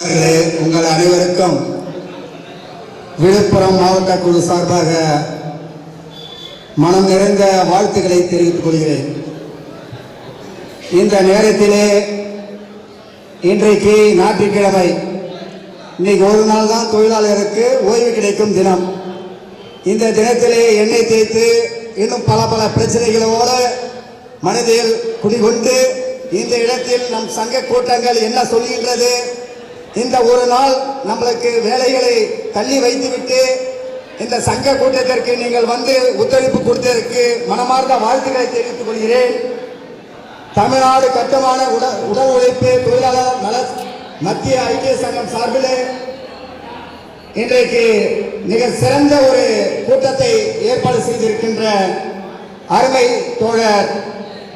அவர்களே, உங்கள் அனைவருக்கும் விழுப்புரம் மாவட்ட குழு சார்பாக மனம் நிறைந்த வாழ்த்துக்களை தெரிவித்துக் கொள்கிறேன். இந்த நேரத்திலே இன்றைக்கு ஞாயிற்றுக்கிழமை இன்னைக்கு ஒரு நாள் தான் தொழிலாளருக்கு ஓய்வு கிடைக்கும் தினம். இந்த தினத்திலே எண்ணெய் தேய்த்து இன்னும் பல பல பிரச்சனைகளோடு மனதில் குடிகொண்டு இந்த இடத்தில் நம் சங்க கூட்டங்கள் என்ன சொல்கின்றது இந்த ஒரு நாள் நம்மளுக்கு வேலைகளை தள்ளி வைத்துவிட்டு இந்த சங்க கூட்டத்திற்கு நீங்கள் வந்து ஒத்துழைப்பு கொடுத்ததற்கு மனமார்ந்த வாழ்த்துக்களை தெரிவித்துக் கொள்கிறேன். தமிழ்நாடு கட்டுமான உட உடல் உழைப்பு தொழிலாளர் நல மத்திய ஐக்கிய சங்கம் சார்பில் இன்றைக்கு மிக சிறந்த ஒரு கூட்டத்தை ஏற்பாடு செய்திருக்கின்ற அருமை தோழர்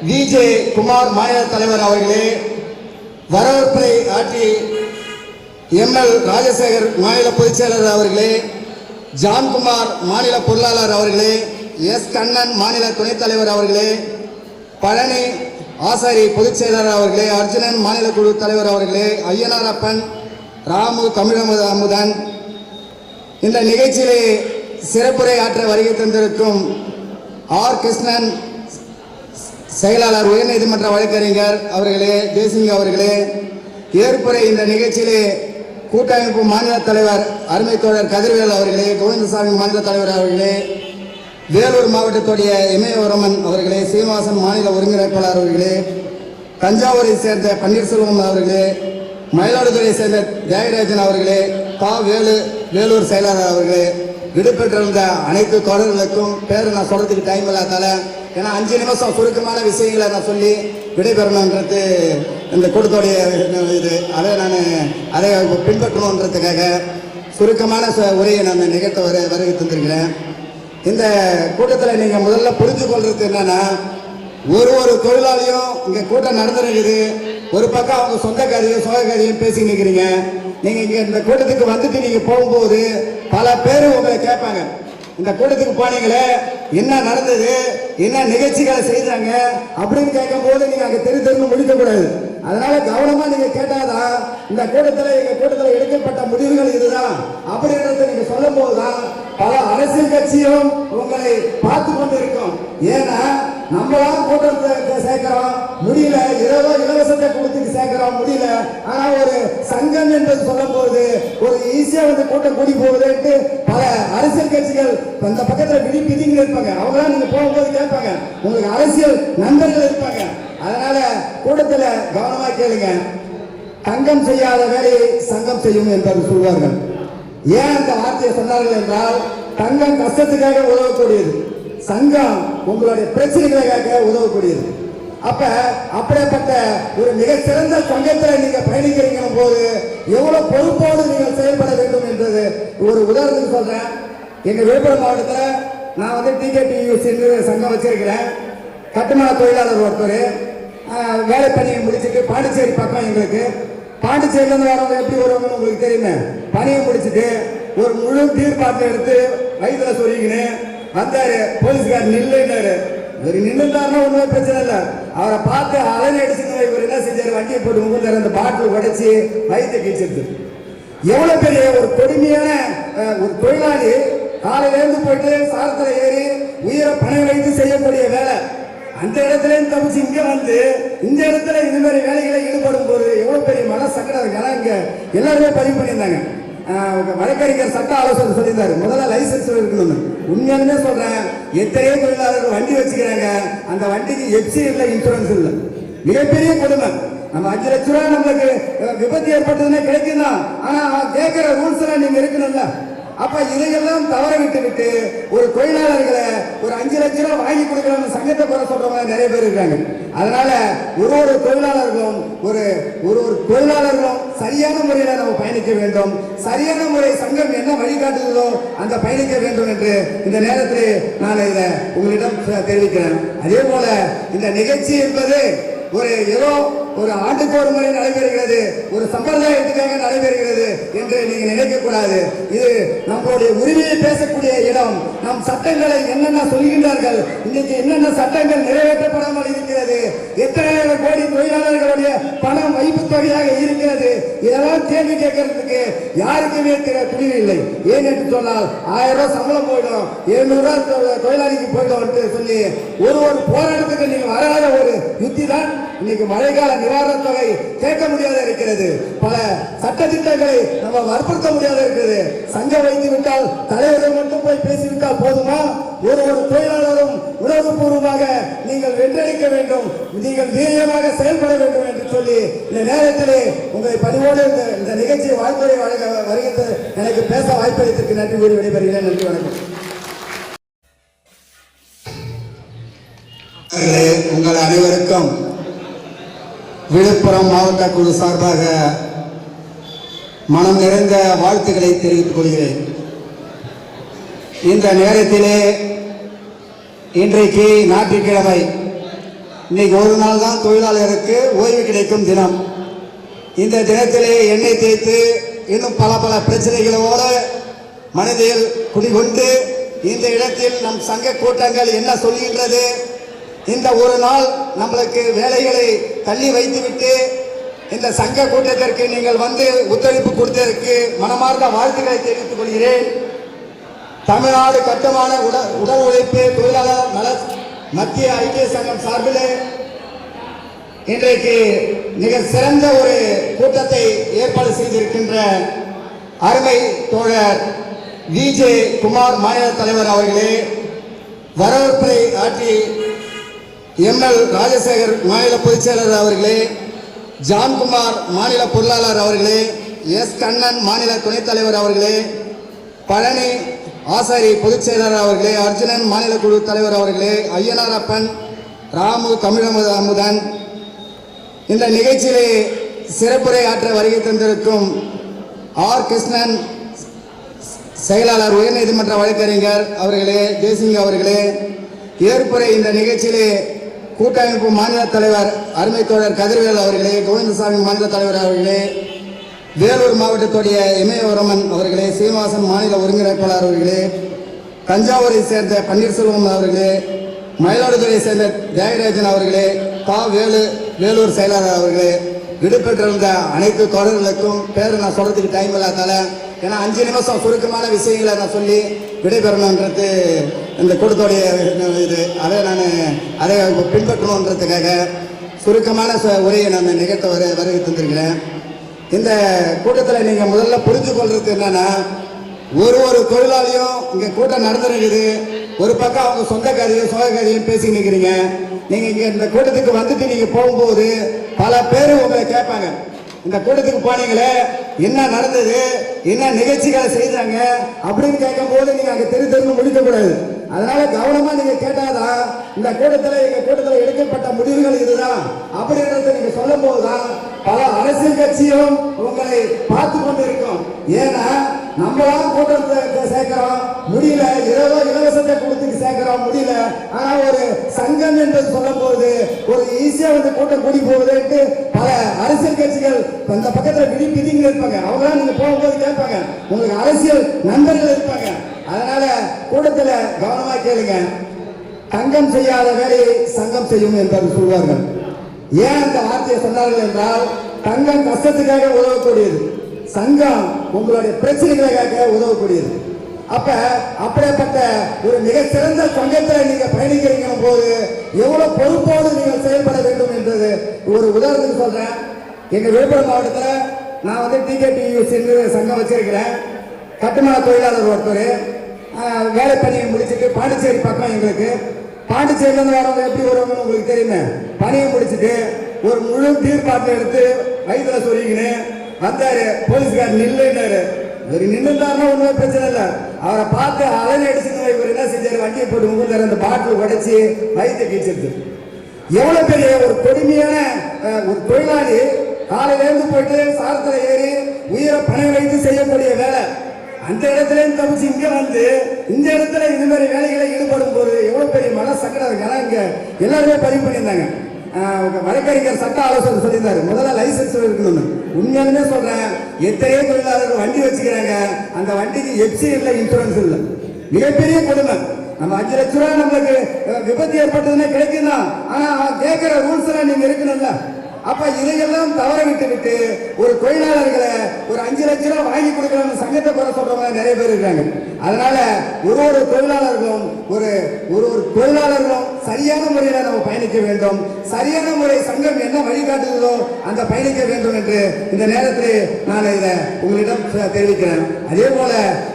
விஜே குமார் மாநில தலைவர் அவர்களே வரவேற்பை ஆற்றி எம்எல் ராஜசேகர் மாநில பொதுச் செயலாளர் அவர்களே ஜான்குமார் மாநில பொருளாளர் அவர்களே எஸ் கண்ணன் மாநில துணைத் தலைவர் அவர்களே பழனி ஆசாரி பொதுச் செயலாளர் அவர்களே அர்ஜுனன் மாநில குழு தலைவர் அவர்களே ஐயனார் அப்பன் ராமு தமிழமுத அமுதன் இந்த நிகழ்ச்சியிலே சிறப்புரை ஆற்ற வருகை தந்திருக்கும் ஆர் கிருஷ்ணன் செயலாளர் உயர்நீதிமன்ற வழக்கறிஞர் அவர்களே ஜெய்சிங் அவர்களே ஏற்புரை இந்த நிகழ்ச்சியிலே கூட்டமைப்பு மாநில தலைவர் அருமை தோழர் கதிர்வேல் அவர்களே கோவிந்தசாமி மாநில தலைவர் அவர்களே வேலூர் மாவட்டத்துடைய இமயவரமன் அவர்களே சீனிவாசன் மாநில ஒருங்கிணைப்பாளர் அவர்களே தஞ்சாவூரை சேர்ந்த பன்னீர்செல்வம் அவர்களே மயிலாடுதுறையை சேர்ந்த தியாகராஜன் அவர்களே தா வேலு வேலூர் செயலாளர் அவர்களே விடுபெற்றிருந்த அனைத்து தொடர்களுக்கும் பேரை நான் சொல்றதுக்கு டைம் இல்லாதால ஏன்னா அஞ்சு நிமிஷம் சுருக்கமான விஷயங்களை நான் சொல்லி விடைபெறணுன்றது இந்த கூட்டத்தோடைய இது. அதை நான் அதை பின்பற்றணுன்றதுக்காக சுருக்கமான ச- உரையை நான் நிகழ்த்த வர வருகை தந்திருக்கிறேன். இந்த கூட்டத்தில் நீங்கள் முதல்ல புரிஞ்சு கொள்றது என்னன்னா ஒரு ஒரு தொழிலாளியும் இங்கே கூட்டம் நடந்துருக்குது. ஒரு பக்கம் அவங்க சொந்த கதையும் சோக கதையும் பேசி நிற்கிறீங்க நீங்கள் இங்கே இந்த கூட்டத்துக்கு வந்துட்டு நீங்கள் போகும்போது பல பேர் உங்களை கேட்பாங்க. இந்த கூட்டத்துக்கு போனீங்களே என்ன நடந்தது என்ன நிகழ்ச்சிகளை செய்தாங்க அப்படின்னு கேட்கும்போது நீங்க அங்க தெரு தெருன்னு முடிக்க கூடாது அதனால கவனமா நீங்க கேட்டாதான் இந்த கூட்டத்தில் எங்க கூட்டத்தில் எடுக்கப்பட்ட முடிவுகள் இதுதான். அப்படின்றத நீங்க சொல்லும் போதுதான் பல அரசியல் கட்சியும் உங்களை பார்த்து கொண்டு இருக்கும் ஏன்னா நம்மளால் கூட்டத்தை சேர்க்கிறோம் முடியல ஏதோ இலவசத்தை கொடுத்து சேர்க்கிறோம் முடியல. ஆனா ஒரு சங்கம் என்று சொல்லும் போது ஒரு ஈஸியா வந்து கூட்டம் கூடி போகுதுன்ட்டு பல அரசியல் கட்சிகள் அந்த பக்கத்துல விதி பிதிங்க இருப்பாங்க. அவங்களாம் நீங்க போகும்போது கேட்பாங்க. உங்களுக்கு அரசியல் நண்பர்கள் இருப்பாங்க. அதனால கூட்டத்தில் கவனமா கேளுங்க. தங்கம் செய்யாத வேலையை சங்கம் செய்யும் என்று சொல்வார்கள். ஏன் அந்த வார்த்தையை சொன்னார்கள் என்றால் தங்கம் கஷ்டத்துக்காக உதவக்கூடியது. சங்கம் உங்களுடைய பிரச்சனைகளுக்காக உதவக்கூடியது. அப்ப அப்படிப்பட்ட ஒரு மிகச்சிறந்த சங்கத்தில் நீங்க பயணிக்கிறீங்க போது எவ்வளவு பொறுப்போடு நீங்கள் செயல்பட வேண்டும் என்றது ஒரு உதாரணத்துக்கு சொல்றேன். எங்க விழுப்புரம் மாவட்டத்தில் நான் வந்து டிகேடியூசி சங்கம் வச்சிருக்கிறேன். கட்டுமான தொழிலாளர் ஒருத்தர். வேலை பணியை முடிச்சுட்டு பாண்டிச்சேரி பக்கம் எங்களுக்கு. பாண்டிச்சேரியிலேருந்து வரவங்க எப்படி வருவாங்கன்னு உங்களுக்கு தெரியுமே. பணியை முடிச்சுட்டு ஒரு முழு தீர் பாட்டில் எடுத்து வயிற்றுல சொல்லிக்கின்னு வந்தாரு. போலீஸ்கார் நில்லுன்னாரு. இவர் நின்றுட்டாருன்னா ஒன்றுமே பிரச்சனை இல்லை. அவரை பார்த்து அலறி அடிச்சுன்னு இவர் என்ன செஞ்சார்? வண்டியை போட்டு முகுந்தாரு அந்த பாட்டில் உடைச்சி வயிற்றை கீச்சிருது எவ்வளோ பெரிய ஒரு கொடுமையான ஒரு தொழிலாளி காலையிலேருந்து போயிட்டு சாரத்தில் ஏறி உயிரை பணம் வைத்து செய்யக்கூடிய வேலை. அந்த இடத்துல இருந்து தப்பிச்சு இங்க வந்து இந்த இடத்துல இந்த மாதிரி வேலைகளை ஈடுபடும் போது எவ்வளவு பெரிய மன சங்கடம் இருக்கு இங்க எல்லாருமே பதிவு பண்ணியிருந்தாங்க. வழக்கறிஞர் சட்ட ஆலோசனை சொல்லியிருந்தாரு. முதல்ல லைசன்ஸ் இருக்கணும்னு உண்மையாலுமே சொல்றேன் எத்தனையோ தொழிலாளர்கள் வண்டி வச்சுக்கிறாங்க. அந்த வண்டிக்கு எஃப்சி இல்லை இன்சூரன்ஸ் இல்லை. மிகப்பெரிய கொடுமை. நம்ம அஞ்சு லட்ச ரூபா நம்மளுக்கு விபத்து ஏற்பட்டதுன்னா கிடைக்கும்? தான் ஆனா கேட்கிற ரூல்ஸ் எல்லாம் நீங்க இருக்கணும்ல. அப்ப இதையெல்லாம் தவற விட்டு விட்டு ஒரு தொழிலாளர்களை ஒரு அஞ்சு லட்ச ரூபாய் வாங்கி கொடுக்கலாம்னு சங்கத்தை குறை சொல்றவங்க நிறைய பேர் இருக்காங்க. அதனால ஒரு ஒரு தொழிலாளர்களும் ஒரு ஒரு ஒரு தொழிலாளர்களும் சரியான முறையில நம்ம பயணிக்க வேண்டும். சரியான முறை சங்கம் என்ன வழிகாட்டுதலோ அந்த பயணிக்க வேண்டும் என்று இந்த நேரத்தில் நான் இதை உங்களிடம் தெரிவிக்கிறேன். அதே போல இந்த நிகழ்ச்சி என்பது ஒரு ஏதோ ஒரு ஆண்டுக்கு ஒரு முறை நடைபெறுகிறது. ஒரு சம்பிரதாயத்துக்காக நடைபெறுகிறது என்று நீங்கள் நினைக்கக்கூடாது. இது நம்மளுடைய உரிமையை பேசக்கூடிய இடம். நம் சட்டங்களை என்னென்ன சொல்கின்றார்கள்? இன்னைக்கு என்னென்ன சட்டங்கள் நிறைவேற்றப்படாமல் இருக்கிறது? எத்தனை கோடி தொழிலாளர்களுடைய பணம் வைப்பு தொகையாக இருக்கிறது? இதெல்லாம் கேள்வி கேட்கறதுக்கு யாருக்குமே துணிவு இல்லை. ஏன் என்று சொன்னால் ஆயிரம் ரூபாய் சம்பளம் போயிடும் எழுநூறு ரூபாய் தொழிலாளிக்கு போயிடும் சொல்லி ஒரு ஒரு போராட்டத்துக்கு நீங்கள் வராத ஒரு யுத்தி தான் இன்னைக்கு மழைக்கால நிவாரண தொகை கேட்க முடியாத இருக்கிறது. பல சட்ட திட்டங்களை நம்ம வற்புறுத்த முடியாத இருக்கிறது. சங்கம் வைத்து விட்டால் தலைவரை மட்டும் போய் பேசிவிட்டால் போதுமா? ஒரு ஒரு தொழிலாளரும் உணர்வுபூர்வமாக நீங்கள் வென்றடிக்க வேண்டும். நீங்கள் வீரியமாக செயல்பட வேண்டும் என்று சொல்லி இந்த நேரத்திலே உங்களை பணிவோடு இந்த இந்த நிகழ்ச்சியை வாழ்த்துறை வழங்க வருகிறது. எனக்கு பேச வாய்ப்பளித்திற்கு நன்றி கூறி விடைபெறுகிறேன். நன்றி வணக்கம். உங்கள் அனைவருக்கும் விழுப்புரம் மாவட்ட குழு சார்பாக மனம் நிறைந்த வாழ்த்துக்களை தெரிவித்துக் கொள்கிறேன். இந்த நேரத்திலே இன்றைக்கு ஞாயிற்றுக்கிழமை இன்னைக்கு ஒரு நாள் தான் தொழிலாளருக்கு ஓய்வு கிடைக்கும் தினம். இந்த தினத்திலே எண்ணெய் தேய்த்து இன்னும் பல பல பிரச்சனைகளோடு மனதில் குடிகொண்டு இந்த இடத்தில் நம் சங்க கூட்டங்கள் என்ன சொல்கின்றது? இந்த ஒரு நாள் நம்மளுக்கு வேலைகளை தள்ளி வைத்துவிட்டு இந்த சங்க கூட்டத்திற்கு நீங்கள் வந்து ஒத்துழைப்பு கொடுத்ததற்கு மனமார்ந்த வாழ்த்துக்களை தெரிவித்துக் கொள்கிறேன். தமிழ்நாடு கட்டுமான உட உடல் உழைப்பு தொழிலாளர் நல மத்திய ஐக்கிய சங்கம் சார்பில் இன்றைக்கு மிக சிறந்த ஒரு கூட்டத்தை ஏற்பாடு செய்திருக்கின்ற அருமை தோழர் விஜே குமார் மாநில தலைவர் அவர்களே வரவேற்பை ஆற்றி எம்எல் ராஜசேகர் மாநில பொதுச் செயலர் அவர்களே ஜான்குமார் மாநில பொருளாளர் அவர்களே எஸ் கண்ணன் மாநில துணைத் தலைவர் அவர்களே பழனி ஆசாரி பொதுச் செயலர் அவர்களே அர்ஜுனன் மாநில குழு தலைவர் அவர்களே ஐயனார் அப்பன் ராமு தமிழமுத அமுதன். இந்த நிகழ்ச்சியிலே சிறப்புரை ஆற்ற வருகை தந்திருக்கும் ஆர் கிருஷ்ணன் செயலாளர் உயர்நீதிமன்ற வழக்கறிஞர் அவர்களே ஜெய்சிங் அவர்களே ஏற்புரை இந்த நிகழ்ச்சியிலே கூட்டமைப்பு மாநில தலைவர் அருமை தோழர் கதிர்வேல் அவர்களே கோவிந்தசாமி மாநில தலைவர் அவர்களே வேலூர் மாவட்டத்துடைய இமயவரமன் அவர்களே சீனிவாசன் மாநில ஒருங்கிணைப்பாளர் அவர்களே தஞ்சாவூரை சேர்ந்த பன்னீர்செல்வம் அவர்களே மயிலாடுதுறையை சேர்ந்த தியாகராஜன் அவர்களே கா வேலு வேலூர் செயலாளர் அவர்களே விடுபெற்றிருந்த அனைத்து தொடர்களுக்கும் பேர் நான் சொல்றதுக்கு டைம் இல்லாதால ஏன்னா அஞ்சு நிமிஷம் சுருக்கமான விஷயங்களை நான் சொல்லி விடைபெறணுன்றது இந்த கூட்டத்தோடைய இது அதை நான் அதை பின்பற்றணுன்றதுக்காக சுருக்கமான சு- உரையை நான் நிகழ்த்த வர வருகை தந்திருக்கிறேன். இந்த கூட்டத்தில் நீங்கள் முதல்ல புரிஞ்சு கொள்றது என்னன்னா ஒரு ஒரு தொழிலாளியும் இங்கே கூட்டம் நடந்துருக்குது. ஒரு பக்கம் அவங்க சொந்த கதையும் சோக கதையும் பேசி நிற்கிறீங்க நீங்கள் இங்கே இந்த கூட்டத்துக்கு வந்துட்டு நீங்கள் போகும்போது பல பேர் உங்களை கேட்பாங்க. இந்த கூட்டத்துக்கு போனீங்களே என்ன நடந்தது என்ன நிகழ்ச்சிகளை செய்தாங்க அப்படின்னு கேட்கும்போது நீங்கள் அங்கே தெரு தெருன்னு முடிக்கக்கூடாது அதனால கவனமா நீங்க கேட்டாதான் இந்த கூட்டத்தில் எங்க கூட்டத்தில் எடுக்கப்பட்ட முடிவுகள் இதுதான். அப்படின்றத நீங்க சொல்லும் போதுதான் பல அரசியல் கட்சியும் உங்களை பார்த்து கொண்டு இருக்கும் ஏன்னா நம்மளாம் கூட்டத்தை சேர்க்கிறோம் முடியல இருபதோ இலவசத்தை கொடுத்து சேர்க்கிறோம் முடியல. ஆனா ஒரு சங்கம் என்று சொல்லும் போது ஒரு ஈஸியா வந்து கூட்டம் கூடி போகுதுன்ட்டு பல அரசியல் கட்சிகள் அந்த பக்கத்துல விடி பிதிங்க இருப்பாங்க. அவங்களாம் நீங்க போகும்போது கேட்பாங்க. உங்களுக்கு அரசியல் நண்பர்கள் இருப்பாங்க. கேளுங்க. தங்கம் செய்யாத வேலையை சங்கம் செய்யும் என்பது சொல்வார்கள். ஏன் அந்த வார்த்தையை சொன்னார்கள் என்றால் தங்கம் கஷ்டத்துக்காக உதவக்கூடியது. சங்கம் உங்களுடைய பிரச்சனைகளுக்காக உதவக்கூடியது. அப்ப அப்படிப்பட்ட ஒரு மிகச்சிறந்த சங்கத்தில் நீங்க பயணிக்கிறீங்க போது எவ்வளவு பொறுப்போடு நீங்கள் செயல்பட வேண்டும் என்றது ஒரு உதாரணத்துக்கு சொல்றேன். எங்க விழுப்புரம் மாவட்டத்தில் நான் வந்து டிகேடியூசி சங்கம் வச்சிருக்கிறேன். கட்டுமான தொழிலாளர் ஒருத்தர். வேலை பணியை முடிச்சுட்டு பாண்டிச்சேரி பக்கம் எங்களுக்கு. பாண்டிச்சேரியில இருந்து வரவங்க எப்படி வருவாங்கன்னு உங்களுக்கு தெரியுமே. பணியை முடிச்சுட்டு ஒரு முழு தீர் பாட்டில் எடுத்து வயிற்றுல சொல்லிக்கின்னு வந்தாரு. போலீஸ்கார் நில்லுன்னாரு. இவர் நின்றுட்டாருன்னா ஒண்ணுமே பிரச்சனை இல்லை. அவரை பார்த்து அலறி அடிச்சுன்னு இவர் என்ன செஞ்சாரு? வண்டியை போட்டு முகந்தாரு அந்த பாட்டில் உடைச்சி வயிற்று கீழ்ச்சிருது. எவ்வளவு பெரிய ஒரு கொடுமையான ஒரு தொழிலாளி காலையில இருந்து போயிட்டு சாரத்துல ஏறி உயிரை பணம் வைத்து செய்யக்கூடிய அந்த இடத்துல இருந்து தப்பிச்சு இங்க வந்து இந்த இடத்துல இது மாதிரி வேலைகளை ஈடுபடும் போது எவ்வளவு பெரிய மன சங்கடம் இருக்கு ஆனா இங்க எல்லாருமே பதிவு பண்ணியிருந்தாங்க. வழக்கறிஞர் சட்ட ஆலோசனை சொல்லியிருந்தாரு. முதல்ல லைசன்ஸ் இருக்கணும்னு உண்மையாலுமே சொல்றேன் எத்தனையோ தொழிலாளர்கள் வண்டி வச்சுக்கிறாங்க. அந்த வண்டிக்கு எப்சி இல்லை இன்சூரன்ஸ் இல்லை. மிகப்பெரிய கொடுமை. நம்ம அஞ்சு லட்ச ரூபா நம்மளுக்கு விபத்து ஏற்பட்டதுன்னா கிடைக்கும்? தான் ஆனா அவன் கேட்கிற ரூல்ஸ் எல்லாம் நீங்க இருக்கணும்ல. அப்ப இதையெல்லாம் தவற விட்டு விட்டு ஒரு தொழிலாளர்களை ஒரு அஞ்சு லட்ச ரூபாய் வாங்கி கொடுக்கணும்னு சங்கத்தை குறை சொல்றவங்க நிறைய பேர் இருக்காங்க. அதனால ஒரு ஒரு தொழிலாளர்களும் ஒரு ஒரு ஒரு தொழிலாளர்களும் சரியான முறையில நம்ம பயணிக்க வேண்டும். சரியான முறை சங்கம் என்ன வழிகாட்டுதோ அந்த பயணிக்க வேண்டும் என்று இந்த நேரத்தில் நான் இதை உங்களிடம் தெரிவிக்கிறேன். அதே போல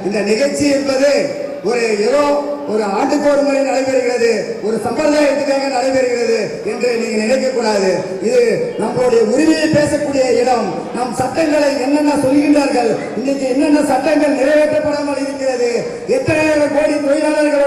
இந்த நிகழ்ச்சி என்பது ஒரு ஏதோ ஒரு ஆண்டுக்கு ஒரு முறை நடைபெறுகிறது ஒரு சம்பிரதாயத்துக்காக நடைபெறுகிறது என்று நீங்க நினைக்கக்கூடாது. இது நம்மளுடைய உரிமையை பேசக்கூடிய இடம். நம் சட்டங்களை என்னென்ன சொல்கின்றார்கள் இன்னைக்கு என்னென்ன சட்டங்கள் நிறைவேற்றப்படாமல் இருக்கிறது எத்தனை கோடி தொழிலாளர்கள்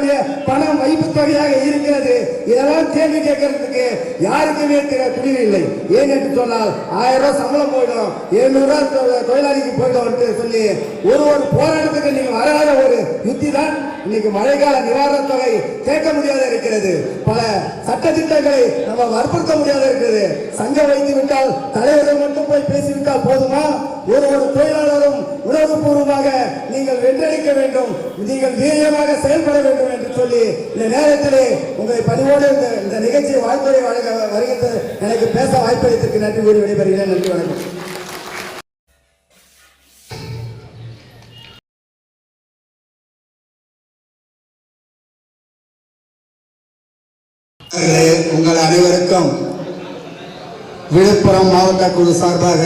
பணம் வைப்பு தொகையாக இருக்கிறது. இதெல்லாம் கேள்வி கேட்கறதுக்கு யாருக்குமே துணிவு இல்லை ஏன் என்று சொன்னால் ஆயிரம் ரூபாய் சம்பளம் போயிடும். எழுநூறு ரூபாய் தொழிலாளிக்கு போயிடும் சொல்லி ஒரு ஒரு போராட்டத்துக்கு நீங்க வராத ஒரு யுத்தி தான் இன்னைக்கு மழைக்கால நிவாரணத் தொகை கேட்க முடியாத இருக்கிறது. பல சட்ட திட்டங்களை நம்ம வற்புறுத்த முடியாத இருக்கிறது. சங்கம் வைத்து விட்டால் தலைவரை மட்டும் போய் பேசிவிட்டால் போதுமா? ஒரு ஒரு தொழிலாளரும் உணர்வுபூர்வமாக நீங்கள் வென்றெடுக்க வேண்டும். நீங்கள் வீரியமாக செயல்பட வேண்டும் என்று சொல்லி இந்த நேரத்திலே உங்களை பணிவோடு இந்த இந்த நிகழ்ச்சியை வாழ்த்துறை வழங்க வருகிறது. எனக்கு பேச வாய்ப்பளித்திற்கு நன்றி. கூறி விடைபெறுகிறேன். நன்றி வணக்கம். உங்கள் அனைவருக்கும் விழுப்புரம் மாவட்ட குழு சார்பாக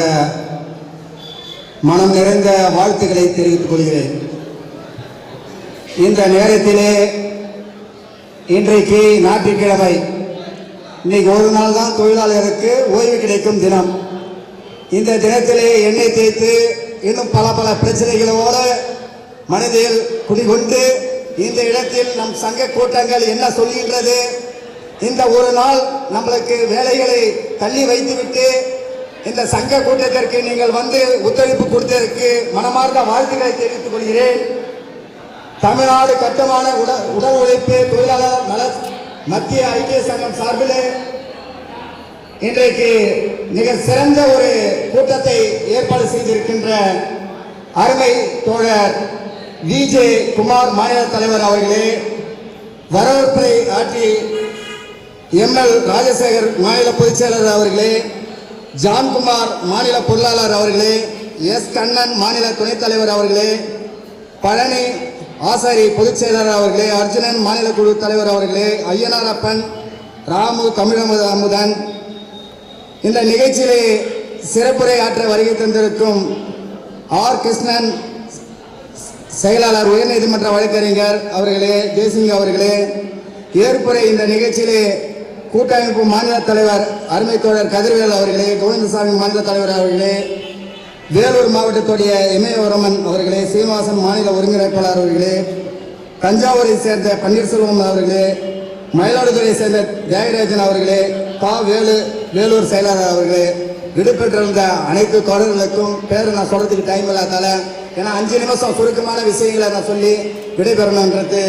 மனம் நிறைந்த வாழ்த்துக்களை தெரிவித்துக் கொள்கிறேன். இந்த நேரத்திலே இன்றைக்கு ஞாயிற்றுக்கிழமை இன்னைக்கு ஒரு நாள் தான் தொழிலாளருக்கு ஓய்வு கிடைக்கும் தினம். இந்த தினத்திலே எண்ணெய் தேய்த்து இன்னும் பல பல பிரச்சனைகளோடு மனதில் குடிகொண்டு இந்த இடத்தில் நம் சங்க கூட்டங்கள் என்ன சொல்கின்றது? இந்த ஒரு நாள் நம்மளுக்கு வேலைகளை தள்ளி வைத்துவிட்டு இந்த சங்க கூட்டத்திற்கு நீங்கள் வந்து ஒத்துழைப்பு கொடுத்ததற்கு மனமார்ந்த வாழ்த்துக்களை தெரிவித்துக் கொள்கிறேன். தமிழ்நாடு கட்டுமான உடல் உடல் உழைப்பு தொழிலாளர் நல மத்திய ஐக்கிய சங்கம் சார்பில் இன்றைக்கு மிக சிறந்த ஒரு கூட்டத்தை ஏற்பாடு செய்திருக்கின்ற அருமை தோழர் விஜே குமார் மாநில தலைவர் அவர்களே வரவேற்பை ஆற்றி எம்எல் ராஜசேகர் மாநில பொதுச் செயலர் அவர்களே ஜான்குமார் மாநில பொருளாளர் அவர்களே எஸ். கண்ணன் மாநில துணைத் தலைவர் அவர்களே பழனி ஆசாரி பொதுச் செயலாளர் அவர்களே அர்ஜுனன் மாநில குழு தலைவர் அவர்களே ஐயனார் அப்பன் ராமு தமிழமுத அமுதன் இந்த நிகழ்ச்சியிலே சிறப்புரை ஆற்ற வருகை தந்திருக்கும் ஆர். கிருஷ்ணன் செயலாளர் உயர்நீதிமன்ற வழக்கறிஞர் அவர்களே ஜெய்சிங் அவர்களே ஏற்புரை இந்த நிகழ்ச்சியிலே கூட்டமைப்பு மாநில தலைவர் அருமை தோழர் கதிர்வேல் அவர்களே கோவிந்தசாமி மாநில தலைவர் அவர்களே வேலூர் மாவட்டத்துடைய இமயவரமன் அவர்களே சீனிவாசன் மாநில ஒருங்கிணைப்பாளர் அவர்களே தஞ்சாவூரை சேர்ந்த பன்னீர்செல்வம் அவர்களே மயிலாடுதுறையை சேர்ந்த தியாகராஜன் அவர்களே பா. வேலு வேலூர் செயலாளர் அவர்களே விடுபெற்றிருந்த அனைத்து தொடர்களுக்கும் பேர் நான் சொல்றதுக்கு டைம் இல்லாதால ஏன்னா அஞ்சு நிமிஷம் சுருக்கமான விஷயங்களை நான் சொல்லி விடைபெறணுன்றது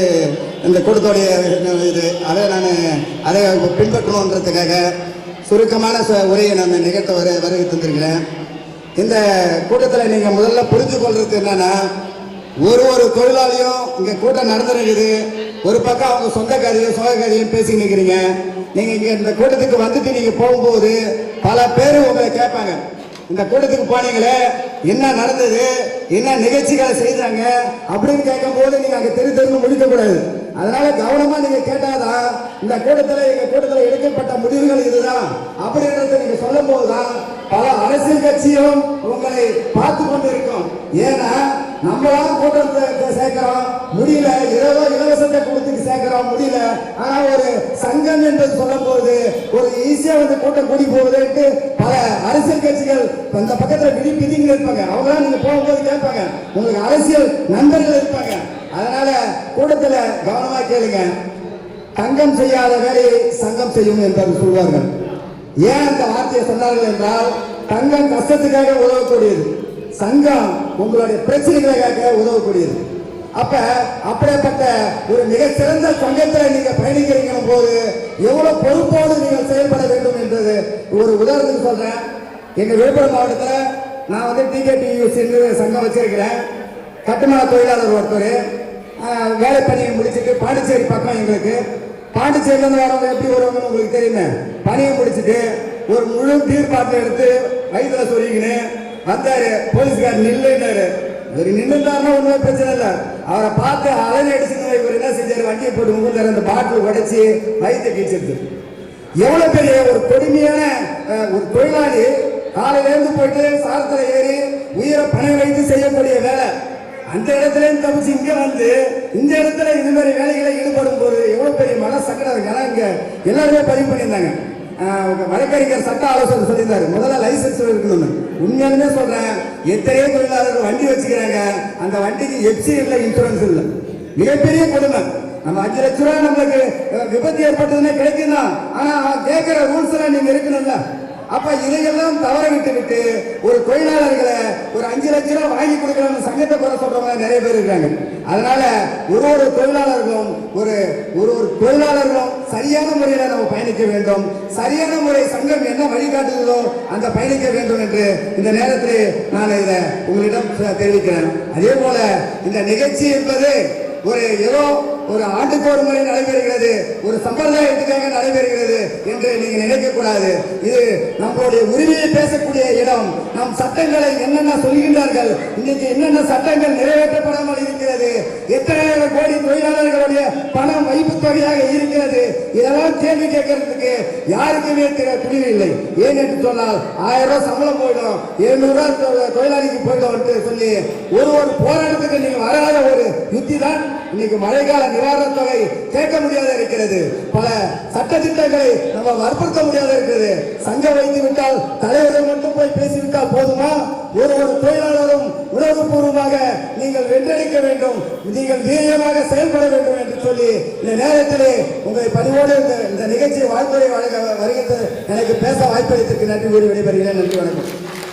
இந்த கூட்டத்தோடைய இது அதை நான் அதை பின்பற்றணுன்றதுக்காக சுருக்கமான சு- உரையை நான் நிகழ்த்த வர வருகை தந்திருக்கிறேன். இந்த கூட்டத்தில் நீங்கள் முதல்ல புரிஞ்சு கொள்றது என்னன்னா ஒரு ஒரு தொழிலாளியும் இங்கே கூட்டம் நடந்துருக்குது. ஒரு பக்கம் அவங்க சொந்த கதையும் சோக கதையும் பேசி நிற்கிறீங்க நீங்கள் இங்கே இந்த கூட்டத்துக்கு வந்துட்டு நீங்கள் போகும்போது பல பேர் உங்களை கேட்பாங்க. இந்த கூட்டத்துக்கு போனீங்களே என்ன நடந்தது என்ன நிகழ்ச்சிகளை செய்தாங்க அப்படின்னு கேட்கும்போது நீங்க அங்க தெரு தெருன்னு முடிக்க கூடாது. அதனால கவனமா நீங்க கேட்டாதான் இந்த கூட்டத்தில் எங்க கூட்டத்தில் எடுக்கப்பட்ட முடிவுகள் இதுதான். அப்படின்றத நீங்க சொல்லும் போதுதான் பல அரசியல் கட்சியும் உங்களை பார்த்து கொண்டு இருக்கும் ஏன்னா நம்மளால் கூட்டத்தை சேர்க்கிறோம் முடியல இரவோ இலவசத்தை கூட்டத்துக்கு சேர்க்கிறோம் முடியல. ஆனா ஒரு சங்கம் என்று சொல்லும் போது ஒரு ஈஸியா வந்து கூட்டம் கூடி போவதற்கு பல அரசியல் கட்சிகள் அந்த பக்கத்துல விடி இருப்பாங்க. அவங்களாம் நீங்க போகும்போது கேட்பாங்க. உங்களுக்கு அரசியல் நண்பர்கள் இருப்பாங்க. அதனால கூட்டத்துல கவனமா கேளுங்க. தங்கம் செய்யாத வேலையை சங்கம் செய்யும் என்று சொல்வார்கள். ஏன் அந்த வார்த்தையை சொன்னார்கள் என்றால் தங்கம் கஷ்டத்துக்காக உதவக்கூடியது. சங்கம் உங்களுடைய பிரச்சனைகளுக்காக உதவக்கூடியது. அப்ப அப்படிப்பட்ட ஒரு மிகச்சிறந்த சங்கத்தில் நீங்க பயணிக்கிறீங்க போது எவ்வளவு பொறுப்போடு நீங்கள் செயல்பட வேண்டும் என்றது ஒரு உதாரணத்துக்கு சொல்றேன். எங்க விழுப்புரம் மாவட்டத்தில் நான் வந்து டிகேடியூசி சங்கம் வச்சிருக்கிறேன். கட்டுமான தொழிலாளர் ஒருத்தர் வேலை பணியை முடிச்சுட்டு பாண்டிச்சேரி பக்கம் எங்களுக்கு. பாண்டிச்சேரியிலேருந்து வரவங்க எப்படி வருவாங்கன்னு உங்களுக்கு தெரியுமே. பணியை முடிச்சுட்டு ஒரு முழு பீர் பாட்டில் எடுத்து வயிற்றுல சொல்லிக்கின்னு வந்தாரு. போலீஸ்கார் நில்லுன்னாரு. இவர் நின்றுந்தாருன்னா ஒன்றுமே பிரச்சனை இல்லை. அவரை பார்த்து அலறி அடிச்சுன்னு இவர் என்ன செஞ்சார்? வண்டியை போட்டு முகந்தார் அந்த பாட்டில் உடைச்சி வயிற்றை கீச்சிருது எவ்வளோ பெரிய ஒரு கொடுமையான ஒரு தொழிலாளி காலையிலேருந்து போயிட்டு சாரத்தில் ஏறி உயிரை பணம் வைத்து செய்யக்கூடிய வேலை. அந்த இடத்துல தப்பிச்சு இங்க வந்து இந்த இடத்துல இது மாதிரி வேலைகளை ஈடுபடும் போது எவ்வளவு பெரிய மன சங்கடம் இருக்கு. ஆனா இங்க எல்லாருமே பதிவு பண்ணியிருந்தாங்க. வழக்கறிஞர் சட்ட ஆலோசனை சொல்லியிருந்தாரு. முதல்ல லைசன்ஸ் இருக்கணும்னு. உண்மையாலுமே சொல்றேன் எத்தனையோ தொழிலாளர்கள் வண்டி வச்சுக்கிறாங்க. அந்த வண்டிக்கு எப்சி இல்லை இன்சூரன்ஸ் இல்லை. மிகப்பெரிய கொடுமை. நம்ம அஞ்சு லட்ச ரூபா நம்மளுக்கு விபத்து ஏற்பட்டதுன்னா கிடைக்கும்? தான் ஆனா கேட்கிற ரூல்ஸ் எல்லாம் நீங்க இருக்கணும்ல. அப்ப இதையெல்லாம் தவற விட்டு விட்டு ஒரு தொழிலாளர்களை ஒரு அஞ்சு லட்ச ரூபாய் வாங்கி கொடுக்கணும்னு சங்கத்தை குறை சொல்றவங்க நிறைய பேர் இருக்காங்க. அதனால ஒரு ஒரு தொழிலாளர்களும் ஒரு ஒரு ஒரு தொழிலாளர்களும் சரியான முறையில நம்ம பயணிக்க வேண்டும். சரியான முறை சங்கம் என்ன வழிகாட்டுதலோ அந்த பயணிக்க வேண்டும் என்று இந்த நேரத்தில் நான் இதை உங்களிடம் தெரிவிக்கிறேன். அதே போல இந்த நிகழ்ச்சி என்பது ஒரு ஏதோ ஒரு ஆண்டுக்கு ஒரு முறை நடைபெறுகிறது. ஒரு சம்பிரதாயத்துக்காக நடைபெறுகிறது என்று நீங்கள் நினைக்கக்கூடாது. இது நம்மளுடைய உரிமையை பேசக்கூடிய இடம். நம் சட்டங்களை என்னென்ன சொல்கின்றார்கள்? இன்னைக்கு என்னென்ன சட்டங்கள் நிறைவேற்றப்படாமல் இருக்கிறது? எத்தனை கோடி தொழிலாளர்களுடைய பணம் வைப்பு தொகையாக இருக்கிறது? இதெல்லாம் கேள்வி கேட்கறதுக்கு யாருக்குமே துணிவு இல்லை. ஏன் என்று சொன்னால் ஆயிரம் ரூபாய் சம்பளம் போயிடும். எழுநூறு தொழிலாளிக்கு போயிடும் சொல்லி ஒரு ஒரு போராட்டத்துக்கு நீங்கள் வராத ஒரு யுத்தி தான் இன்னைக்கு மழைக்கால நிவாரணத் தொகை கேட்க முடியாத இருக்கிறது. பல சட்ட திட்டங்களை நம்ம வற்புறுத்த முடியாத இருக்கிறது. சங்கம் வைத்து விட்டால் தலைவர்கள் மட்டும் போய் பேசிவிட்டால் போதுமா? ஒரு ஒரு தொழிலாளரும் உணர்வுபூர்வமாக நீங்கள் வென்றடிக்க வேண்டும். நீங்கள் வீரியமாக செயல்பட வேண்டும் என்று சொல்லி இந்த நேரத்திலே உங்களை பதிவோடு இந்த இந்த நிகழ்ச்சியை வாழ்த்துறை வழங்க வருகின்ற எனக்கு பேச வாய்ப்பளித்ததற்கு நன்றி கூறி விடைபெறுகிறேன். நன்றி வணக்கம்.